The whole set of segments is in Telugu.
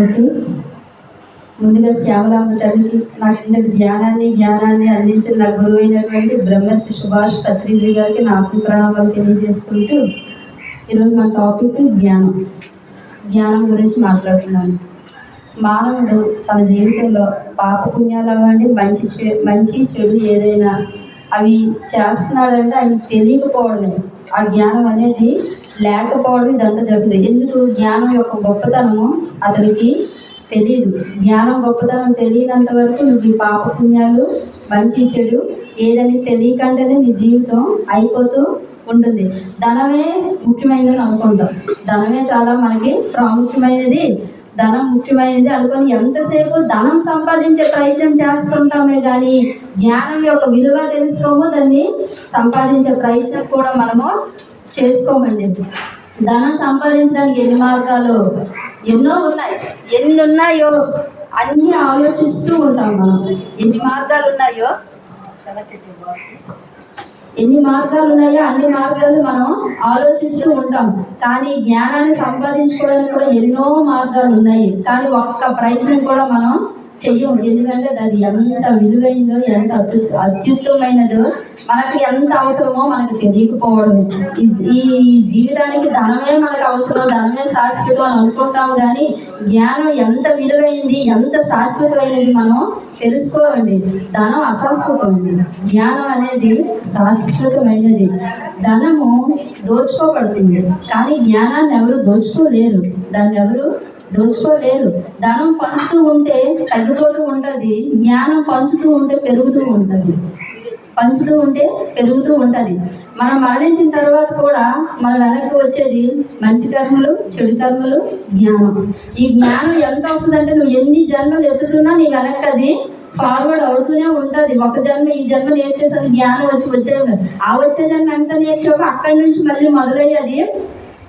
ఓకే. ముందుగా శ్యామరామ తల్లికి నాకు ఇంతటి ధ్యానాన్ని జ్ఞానాన్ని అందించిన నా గురువు అయినటువంటి బ్రహ్మశ్రీ సుభాష్ కత్రిజీ గారికి నా ఆత్మ ప్రణామాలు తెలియజేసుకుంటూ ఈరోజు మా టాపిక్ జ్ఞానం. జ్ఞానం గురించి మాట్లాడుతున్నాను. మానవుడు తన జీవితంలో పాపపుణ్యాలు అవ్వండి మంచి చె- మంచి చెడు ఏదైనా అవి చేస్తున్నాడంటే ఆయన తెలియకపోవడమే. ఆ జ్ఞానం అనేది లేకపోవడం ఇదంతా జరుగుతుంది ఎందుకు? జ్ఞానం యొక్క గొప్పతనము అతనికి తెలియదు జ్ఞానం గొప్పతనం తెలియనంత వరకు నువ్వు ఈ పాప పుణ్యాలు మంచి చెడు ఏదని తెలియకుండానే నీ జీవితం అయిపోతూ ఉంటుంది. ధనమే ముఖ్యమైనదని అనుకుంటాం. ధనమే చాలా మనకి ప్రాముఖ్యమైనది. ధనం ముఖ్యమైనది. అనుకొని ఎంతసేపు ధనం సంపాదించే ప్రయత్నం చేస్తుంటామే కానీ జ్ఞానం యొక్క విలువ తెలుసుకోమో దాన్ని సంపాదించే ప్రయత్నం కూడా మనము చేసుకోమండి. ధనం సంపాదించడానికి ఎన్ని మార్గాలు? ఎన్నో ఉన్నాయి. ఎన్ని ఉన్నాయో అన్నీ ఆలోచిస్తూ ఉంటాం మనం. ఎన్ని మార్గాలు ఉన్నాయో? ఎన్ని మార్గాలు ఉన్నాయో అన్ని మార్గాలు మనం ఆలోచిస్తూ ఉంటాం. కానీ జ్ఞానాన్ని సంపాదించుకోవడానికి కూడా ఎన్నో మార్గాలు ఉన్నాయి కానీ ఒక్క ప్రయత్నం కూడా మనం చెయ్యం. ఎందుకంటే అది ఎంత విలువైందో ఎంత అత్యు అత్యుత్తమైనదో మనకి ఎంత అవసరమో మనకు తెలియకపోవడం. ఈ ఈ జీవితానికి ధనమే మనకు అవసరం ధనమే శాశ్వతం అని అనుకుంటాం కానీ జ్ఞానం ఎంత విలువైంది ఎంత శాశ్వతమైనది మనం తెలుసుకోవండి. ధనం అశాశ్వతం జ్ఞానం అనేది శాశ్వతమైనది. ధనము దోచుకోబడుతుంది. కానీ జ్ఞానాన్ని ఎవరు దోచుకోలేరు. దాన్ని ఎవరు దోచుకోలేరు ధనం పంచుతూ ఉంటే తగ్గిపోతూ ఉంటుంది జ్ఞానం పంచుతూ ఉంటే పెరుగుతూ ఉంటుంది. పంచుతూ ఉంటే పెరుగుతూ ఉంటుంది. మనం మరణించిన తర్వాత కూడా మన వెనక్కి వచ్చేది మంచి కర్మలు చెడు కర్మలు జ్ఞానం. ఈ జ్ఞానం ఎంత వస్తుందంటే నువ్వు ఎన్ని జన్మలు ఎత్తుతున్నా నీ వెనక్కి అది ఫార్వర్డ్ అవుతూనే ఉంటుంది. ఒక జన్మ ఈ జన్మ నేర్చేసరికి జ్ఞానం వచ్చి వచ్చే ఆ వచ్చే జన్మ ఎంత నేర్చావో అక్కడి నుంచి మళ్ళీ మొదలయ్యేది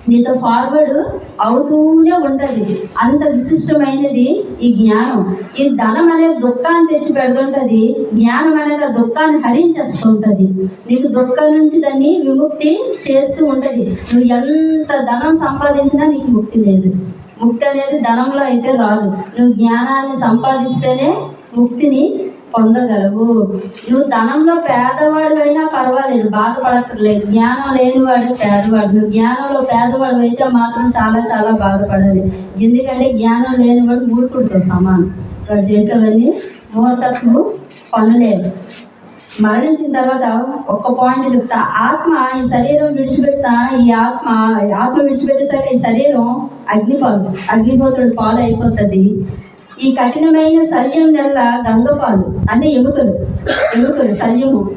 నీతో ఫార్వర్డ్ అవుతూనే ఉంటుంది. అంత విశిష్టమైనది ఈ జ్ఞానం. ఈ ధనం అనేది దుఃఖాన్ని తెచ్చి పెడుతుంటది. జ్ఞానం అనేది ఆ దుఃఖాన్ని హరించేస్తుంటది. నీకు దుఃఖం నుంచి దాన్ని విముక్తి చేస్తూ ఉంటది. నువ్వు ఎంత ధనం సంపాదించినా నీకు ముక్తి లేదు. ముక్తి అనేది ధనంలో అయితే రాదు. నువ్వు జ్ఞానాన్ని సంపాదిస్తేనే ముక్తిని పొందగలవు. నువ్వు ధనంలో పేదవాడు అయినా పర్వాలేదు బాధపడక్కర్లేదు. జ్ఞానం లేనివాడు పేదవాడు. నువ్వు జ్ఞానంలో పేదవాడు అయితే మాత్రం చాలా చాలా బాధపడాలి ఎందుకంటే జ్ఞానం లేనివాడు మూర్ఖుడితో సమానం. వాడు చేసేవన్నీ మూర్ఖత్వము పనులేదు మరణించిన తర్వాత ఒక్క పాయింట్ చెప్తా. ఆత్మ ఈ శరీరం విడిచిపెడతా ఈ ఆత్మ ఆత్మ విడిచిపెట్టేసాక ఈ శరీరం అగ్నిపాలు అగ్నిపోతుడు పాలు అయిపోతుంది ఈ కఠినమైన శల్యం వల్ల గంగపాలు అంటే ఎముకలు ఎముకలు శల్యము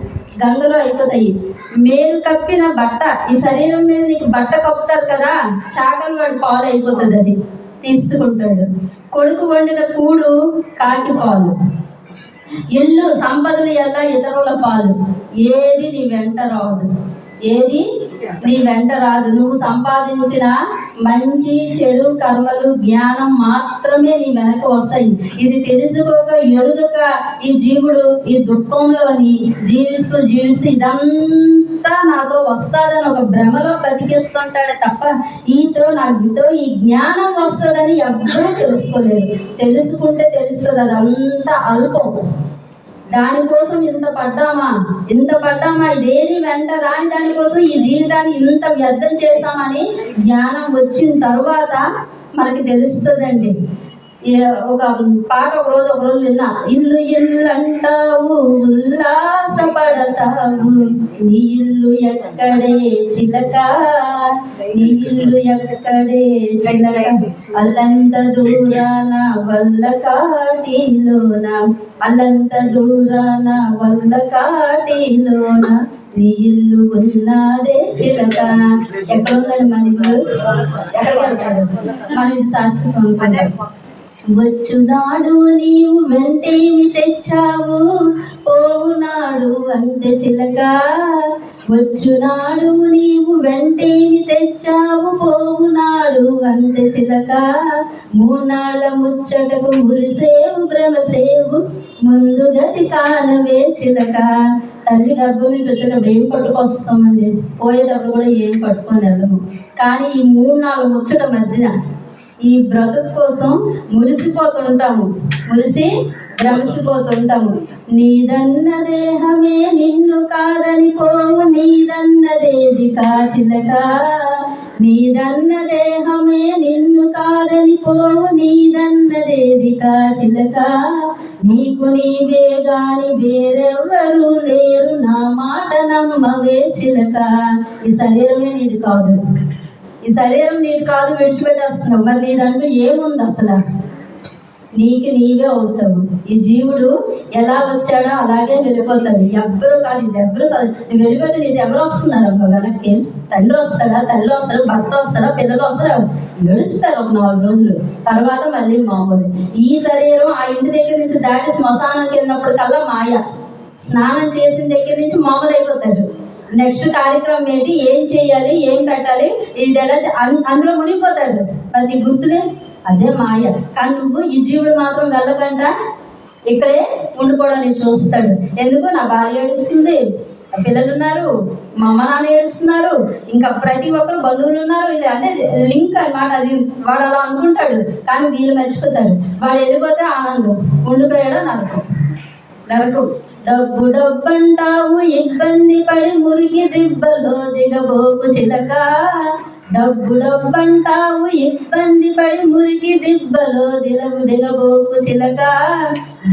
గంగలో అయిపోతాయి. మేలు కప్పిన బట్ట ఈ శరీరం మీద నీకు బట్ట కప్పుతారు కదా చాకలు వాడు పాలు అయిపోతుంది అది తీసుకుంటాడు. కొడుకు వండిన కూడు కాకి పాలు. ఇల్లు సంపదలు ఎలా ఇతరుల పాలు? ఏది నీ వెంట రాదు. ఏది నీ వెంట రాదు. నువ్వు సంపాదించిన మంచి చెడు కర్మలు జ్ఞానం మాత్రమే నీ వెనక వస్తాయి. ఇది తెలుసుకోక ఎరుగక ఈ జీవుడు ఈ దుఃఖంలోని జీవిస్తూ జీవిస్తూ ఇదంతా నాతో వస్తాదని ఒక భ్రమలో బతికిస్తుంటాడే తప్ప ఈతో నాతో ఈ జ్ఞానం వస్తుందని ఎవ్వరూ తెలుసుకోలేరు. తెలుసుకుంటే తెలుస్తుంది అదంతా అల్పం. దానికోసం ఇంత పడ్డామా? ఇంత పడ్డామా? ఇదేది వెంట రాని దానికోసం ఈ జీవితాన్ని ఇంత వ్యర్థం చేశామని జ్ఞానం వచ్చిన తర్వాత మనకి తెలుస్తుందండి. ఒక పాట ఒక రోజు ఒక రోజు విన్నా. ఇల్లు ఇల్లంటావు ఉల్లాస పడతావు. నీ ఇల్లు ఎక్కడే చిలక. నీ ఇల్లు ఎక్కడే చిలక. అల్లంత దూరాన వల్ల కాటిలోన. అల్లంత దూరాన వల్ల కాటిలోన. నీ ఇల్లు ఉన్నదే చిలక. ఎక్కడ ఉందండి మన ఇల్లు ఎక్కడికి వెళ్తాడు? మన ఇల్లు శాశ్వతం అనుకుంటాడు వచ్చునాడు నీవు వెంటేమి తెచ్చావు. పోవునాడు అంత చిలక. వచ్చునాడు నీవు వెంటేమి తెచ్చావు. పోవునాడు అంత చిలక. మూనాళ్ళ ముచ్చటకు మురిసేవు భ్రమసేవు. ముందు గది కానవే చిలక. తల్లి గర్భం నుంచి ఏం పట్టుకొస్తామండి? పోయేటప్పుడు కూడా ఏం పట్టుకొని వెళ్ళము. కానీ ఈ మూడు నాలుగు ముచ్చట మధ్యన ఈ బ్రతుకు కోసం మురిసిపోతుంటాము. మురిసి భ్రమసిపోతుంటాము నీదన్న దేహమే నిన్ను కాదని పోవు. నీదన్నదేది కాచిలక. నీదన్న దేహమే నిన్ను కాదని పోవు. నీదన్నదేది కాచిలక. నీకు నీవే గాని వేరెవ్వరూ లేరు. నా మాట నమ్మవే చిలక. ఈ శరీరమే నీది కాదు. ఈ శరీరం నీది కాదు విడిచిపెట్టేస్తున్నావు మరి నీదంటూ ఏముంది అసలు? నీకు నీవే అవుతావు. ఈ జీవుడు ఎలా వచ్చాడో అలాగే వెళ్ళిపోతాడు. ఎవ్వరు కాదు ఇది ఎవ్వరు నువ్వు వెళ్ళిపోతే నీది ఎవరు వస్తున్నారు? అమ్మ వెనక్కి తండ్రి వస్తాడా తల్లి వస్తారా భర్త వస్తారా పిల్లలు వస్తారా? గడుస్తారు ఒక నాలుగు రోజులు. తర్వాత మళ్ళీ మామూలు. ఈ శరీరం ఆ ఇంటి దగ్గర నుంచి దాటి శ్మశానానికి వెళ్ళినప్పుడు కల్లా మాయ. స్నానం చేసిన దగ్గర నుంచి మామూలు అయిపోతాడు నెక్స్ట్ కార్యక్రమం ఏంటి? ఏం చేయాలి? ఏం పెట్టాలి? ఇది ఎలా అందులో మునిగిపోతారు అది గుర్తులే. అదే మాయ. కానీ నువ్వు ఈ జీవుడు మాత్రం వెళ్ళకుండా ఇక్కడే ఉండిపోవడానికి చూస్తాడు. ఎందుకు? నా భార్య ఏడుస్తుంది. పిల్లలు ఉన్నారు. మా అమ్మ నాన్న ఏడుస్తున్నారు. ఇంకా ప్రతి ఒక్కరు బంధువులు ఉన్నారు. ఇది అంటే లింక్ అనమాట అది వాడు అలా అనుకుంటాడు. కానీ వీళ్ళు మర్చిపోతారు. వాడు వెళ్ళిపోతే ఆనందం. ఉండిపోయాడో నాకు. నరకు. డబ్బు డబ్బంటావు ఇబ్బంది పడి మురికి దిబ్బలో దిగబోకు చిలక. డబ్బు డబ్బంటావు ఇబ్బంది పడి మురికి దిబ్బలో దిలము దిగబోకు చిలక.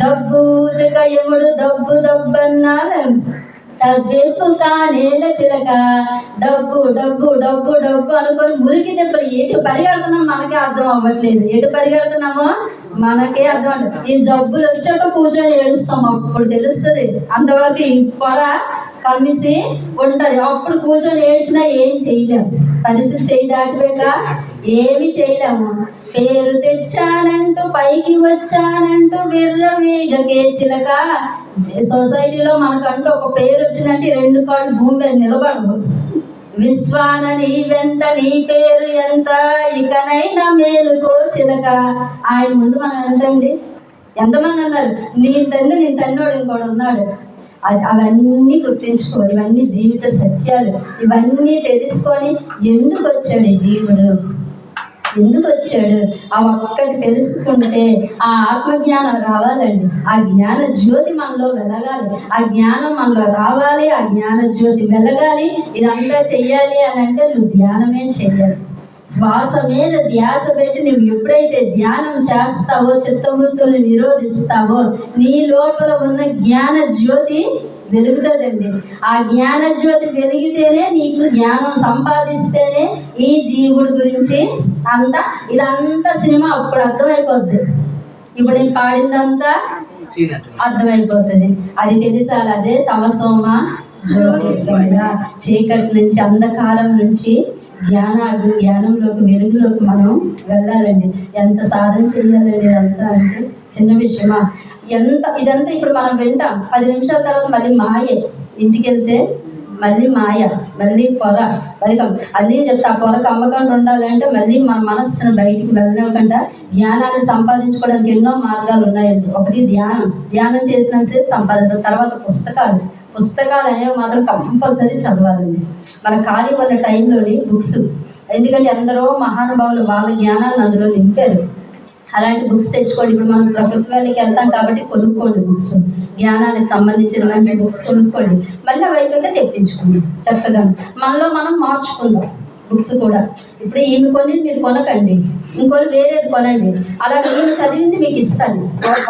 డబ్బు చిక ఎవడు డబ్బు డబ్బు దబ్బన్నాడు తగ్గెప్పు కానేల చిలక. డబ్బు డబ్బు డబ్బు డబ్బు అనుకొని మురికి దెబ్బలు ఎటు పరిగెడుతున్నాం మనకే అర్థం అవ్వట్లేదు. ఎటు పరిగెడుతున్నామో మనకే అర్థం ఈ జబ్బులు వచ్చాక కూర్చొని ఏడుస్తాం అప్పుడు తెలుస్తుంది. అంతవరకు ఈ పొర కమిసి ఉంటుంది. అప్పుడు కూర్చొని ఏడ్చినా ఏం చేయలేము పరిస్థితి చేయి దాటిపోయాక ఏమి చేయలేము. పేరు తెచ్చానంటూ పైకి వచ్చానంటూ విర్ర వేగకే చిలక సొసైటీలో మనకంటూ ఒక పేరు వచ్చిందంటే రెండు కాళ్ళు భూమి మీద నిలబడవు. విశ్వాన నీ వెంట నీ పేరు ఎంత? ఇకనైనా మేలుకో చిలక ఆయన ముందు మనం ఎంతండి? ఎంతమంది అన్నారు నీ తండ్రి నీ తన్నోడు ఇంకోడు ఉన్నాడు. అవన్నీ గుర్తించుకో. ఇవన్నీ జీవిత సత్యాలు. ఇవన్నీ తెలుసుకొని ఎందుకు వచ్చాడు ఈ జీవుడు? ఎందుకు వచ్చాడు? ఆ ఒక్కటి తెలుసుకుంటే ఆ ఆత్మజ్ఞానం రావాలండి. ఆ జ్ఞాన జ్యోతి మనలో వెలగాలి. ఆ జ్ఞానం మనలో రావాలి ఆ జ్ఞాన జ్యోతి వెలగాలి. ఇదంతా చెయ్యాలి అని అంటే నువ్వు ధ్యానమే చెయ్యాలి. శ్వాస మీద ధ్యాస పెట్టి నువ్వు ఎప్పుడైతే ధ్యానం చేస్తావో చిత్తవృత్తులు నిరోధిస్తావో నీ లోపల ఉన్న జ్ఞాన జ్యోతి వెలుగుతుందండి ఆ జ్ఞాన జ్యోతి వెలిగితేనే నీకు జ్ఞానం సంపాదిస్తేనే ఈ జీవుడి గురించి అంతా ఇదంతా సినిమా అప్పుడు అర్థమైపోద్ది. ఇప్పుడు నేను పాడిందంతా అర్థమైపోతుంది. అది తెలిసాలి? అదే తమసోమ జ్యోతి చీకటి నుంచి అంధకారం నుంచి జ్ఞాన జ్ఞానంలోకి వెలుగులోకి మనం వెళ్ళాలండి. ఎంత సాధన చేయాలండి ఇదంతా అంటే చిన్న విషయమా? ఎంత ఇదంతా ఇప్పుడు మనం వింటాం. పది నిమిషాల తర్వాత మళ్ళీ మాయే. ఇంటికి వెళ్తే మళ్ళీ మాయ మళ్ళీ పొర బలికం అదే చెప్తా ఆ పొర కమ్మకుండా ఉండాలంటే మళ్ళీ మన మనస్సును బయటికి వెళ్ళకుండా జ్ఞానాన్ని సంపాదించుకోవడానికి ఎన్నో మార్గాలు ఉన్నాయండి. ఒకటి ధ్యానం. ధ్యానం చేసినంతసేపు సంపాదించాలి తర్వాత పుస్తకాలు. పుస్తకాలు అనేవి మాత్రం కంపల్సరీ చదవాలండి. మన ఖాళీ ఉన్న టైంలోని బుక్స్ ఎందుకంటే ఎందరో మహానుభావులు వాళ్ళ జ్ఞానాన్ని అందులో నింపారు. అలాంటి బుక్స్ తెచ్చుకోండి. ఇప్పుడు మనం ప్రకృతి వెళ్తాం కాబట్టి కొనుక్కోండి బుక్స్ జ్ఞానానికి సంబంధించిన మంచి బుక్స్ కొనుక్కోండి. మళ్ళీ అవి అయిపోతే చెప్పగా చక్కగా. మనలో మనం మార్చుకుందాం. బుక్స్ కూడా. ఇప్పుడు ఈమె కొని మీరు కొనకండి. ఇంకొని వేరేది కొనండి. అలా నేను చదివింది మీకు ఇస్తాను.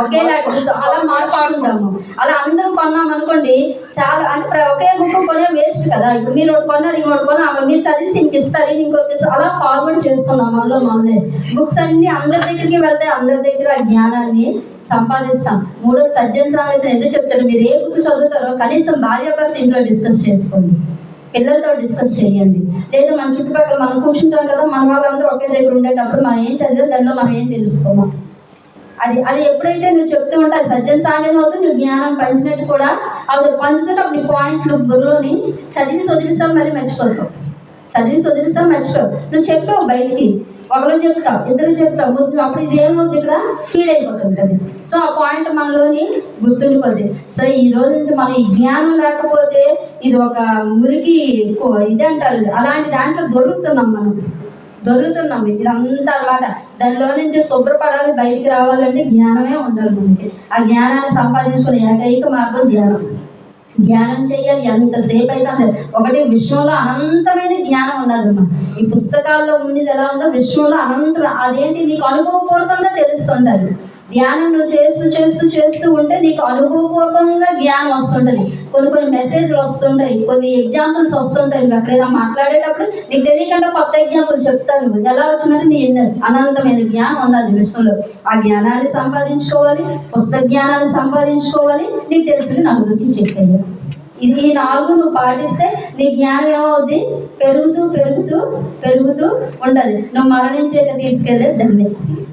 ఒకేలా బుక్స్ అలా మార్చుకుందాము అలా అందరూ కొన్నాం అనుకోండి చాలా అంటే ఒకే బుక్ కొనే వేస్ట్ కదా. ఇప్పుడు మీరు ఒకటి కొన్నారు ఇంకోటి కొన్నా మీరు చదివిసి ఇంక ఇస్తారు ఇంకోటి అలా ఫార్వర్డ్ చేస్తున్నాం మనలో మనలే బుక్స్ అన్ని అందరి దగ్గరికి వెళ్తే అందరి దగ్గర ఆ జ్ఞానాన్ని సంపాదిస్తాం. మూడో సజ్జన సామెత ఎందుకు చెప్తారు? మీరు ఏ బుక్ చదువుతారో కనీసం భార్యాభర్త ఇంట్లో డిస్కస్ చేసుకోండి. పిల్లలతో డిస్కస్ చేయండి. లేదా మన చుట్టుపక్కల మనం కూర్చుంటాం కదా మన వాళ్ళందరూ ఒకే దగ్గర ఉండేటప్పుడు మనం ఏం చదివాం దానిలో మనం ఏం తెలుసుకోమా. అది అది ఎప్పుడైతే నువ్వు చెప్తూ ఉంటావు సజ్జన సాగం అవుతుంది నువ్వు జ్ఞానం పంచినట్టు కూడా అవి పంచుతుంటే అప్పుడు నీ పాయింట్లు బుర్రలోని చదివి వదిలిస్తావు మరి మర్చిపోతావు. చదివి వదిలిస్తావు మర్చిపోవు నువ్వు చెప్పావు బయటికి ఒకరు చెప్తావు ఇద్దరు చెప్తావు గుర్తు అప్పుడు ఇది ఏమవుతుంది ఇక్కడ? ఫీడ్ అయిపోతుంటుంది సో ఆ పాయింట్ మనలోని గుర్తుండిపోతుంది సో ఈ రోజు నుంచి మనం ఈ జ్ఞానం లేకపోతే ఇది ఒక మురికి కో- ఇది అంటారు అలాంటి దాంట్లో దొరుకుతున్నాం మనం. దొరుకుతున్నాం. ఇదంతా అన్నమాట దానిలో నుంచి శుభ్రపడాలి బయటికి రావాలంటే జ్ఞానమే ఉండాలి మనకి. ఆ జ్ఞానాన్ని సంపాదించుకునే ఏకైక మార్గం ధ్యానం. ధ్యానం చేయాలి ఎంతసేపు అయితే అంత ఒకటి విశ్వంలో అనంతమైన జ్ఞానం ఉన్నది ఈ పుస్తకాల్లో ఉన్నది ఎలా ఉందో విశ్వంలో అనంత అదేంటి? నీకు అనుభవపూర్వకంగా తెలుస్తుంటది ధ్యానం నువ్వు చేస్తూ చేస్తూ చేస్తూ ఉంటే నీకు అనుభవపూర్వకంగా జ్ఞానం వస్తుంటుంది. కొన్ని కొన్ని మెసేజ్లు వస్తుంటాయి కొన్ని ఎగ్జాంపుల్స్ వస్తుంటాయి. నువ్వు ఎక్కడైనా మాట్లాడేటప్పుడు నీకు తెలియకుండా కొత్త ఎగ్జాంపుల్ చెప్తాను నువ్వు ఎలా వచ్చినట్టు నీ అనంతమైన జ్ఞానం ఉన్నది విషయంలో. ఆ జ్ఞానాన్ని సంపాదించుకోవాలి పుస్తక జ్ఞానాన్ని సంపాదించుకోవాలి నీకు తెలిసింది నలుగురికి చెప్పేది. ఇది ఈ నాలుగు నువ్వు పాటిస్తే నీ జ్ఞానం ఏమవుద్ది పెరుగుతూ పెరుగుతూ పెరుగుతూ ఉండదు. నువ్వు మరణించేక తీసుకెళ్ళే దాన్ని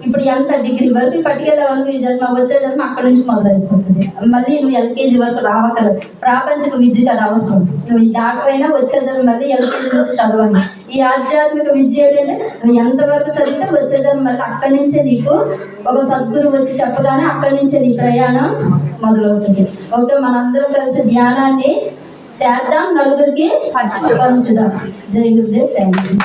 ఇప్పుడు ఎంత డిగ్రీ వరకు పట్టుకెళ్ళే వరకు ఈ జన్మ వచ్చే జన్మ అక్కడి నుంచి మొదలైపోతుంది. మళ్ళీ నువ్వు ఎల్కేజీ వరకు రావకలు ప్రాపంచిక విద్య కదా అవసరం. నువ్వు డాక్టర్ అయినా వచ్చే జన్మ మళ్ళీ ఎల్కేజీ నుంచి చదవాలి. ఈ ఆధ్యాత్మిక విద్య ఏంటంటే ఎంతవరకు చదివితే వచ్చేదాన్ని మళ్ళీ అక్కడి నుంచే నీకు ఒక సద్గురు వచ్చి చెప్పగానే అక్కడి నుంచే నీ ప్రయాణం మొదలవుతుంది. ఓకే మనందరం కలిసి ధ్యానాన్ని చేద్దాం నలుగురికి పంచుదాం. జై గురుదేవ్ థ్యాంక్ యూ